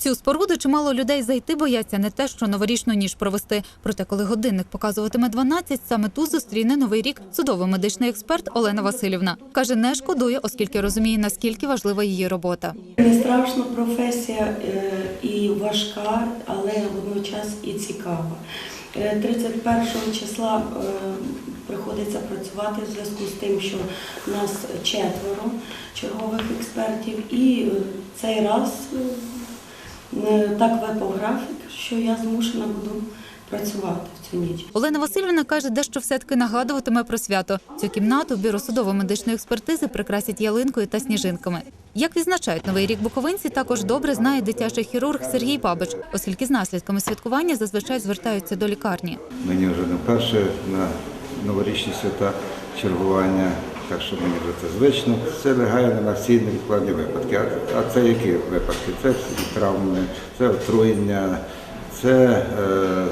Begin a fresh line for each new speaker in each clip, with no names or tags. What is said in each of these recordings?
цю споруду чимало людей зайти бояться не те, що новорічну ніж провести. Проте, коли годинник показуватиме 12, саме тут зустріне новий рік судово-медичний експерт Олена Васильівна. Каже, не шкодує, оскільки розуміє, наскільки важлива її робота.
Не страшна професія е, і важка, але водночас і цікава. Е, 31 числа е, приходиться працювати в зв'язку з тим, що нас четверо чергових експертів, і е, цей раз е, так випав графік, що я змушена буду працювати в цю ніч.
Олена Васильівна каже, дещо все-таки нагадуватиме про свято. Цю кімнату бюро судово-медичної експертизи прикрасять ялинкою та сніжинками. Як відзначають новий рік буковинці, також добре знає дитячий хірург Сергій Бабич, оскільки з наслідками святкування зазвичай звертаються до лікарні.
Мені вже не перше на новорічні свята чергування, так що мені вже це звично. Це лягає на всі невідкладні випадки. А- це які випадки? Це травми, це отруєння, це е,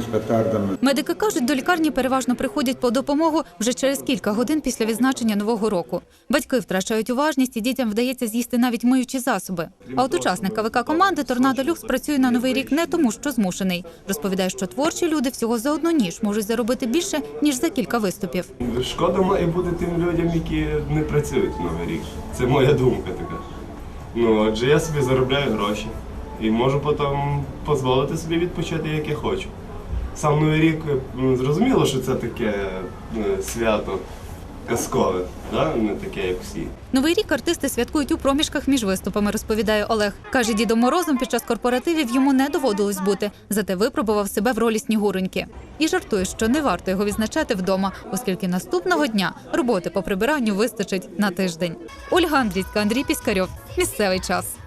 з петардами.
Медики кажуть, до лікарні переважно приходять по допомогу вже через кілька годин після відзначення нового року. Батьки втрачають уважність і дітям вдається з'їсти навіть миючі засоби. А от учасник КВК команди Торнадо Люкс працює на новий рік не тому, що змушений. Розповідає, що творчі люди всього за одну ніж можуть заробити більше ніж за кілька виступів.
Шкода має бути тим людям, які не працюють в новий рік. Це моя думка така. Ну, адже я собі заробляю гроші і можу потім дозволити собі відпочити, як я хочу. Сам новий рік зрозуміло, що це таке е, свято казкове, да? не таке, як всі.
Новий рік артисти святкують у проміжках між виступами, розповідає Олег. Каже, Дідом Морозом під час корпоративів йому не доводилось бути, зате випробував себе в ролі снігуроньки. І жартує, що не варто його відзначати вдома, оскільки наступного дня роботи по прибиранню вистачить на тиждень. Ольга Андрійська, Андрій Піскарьов. Місцевий час.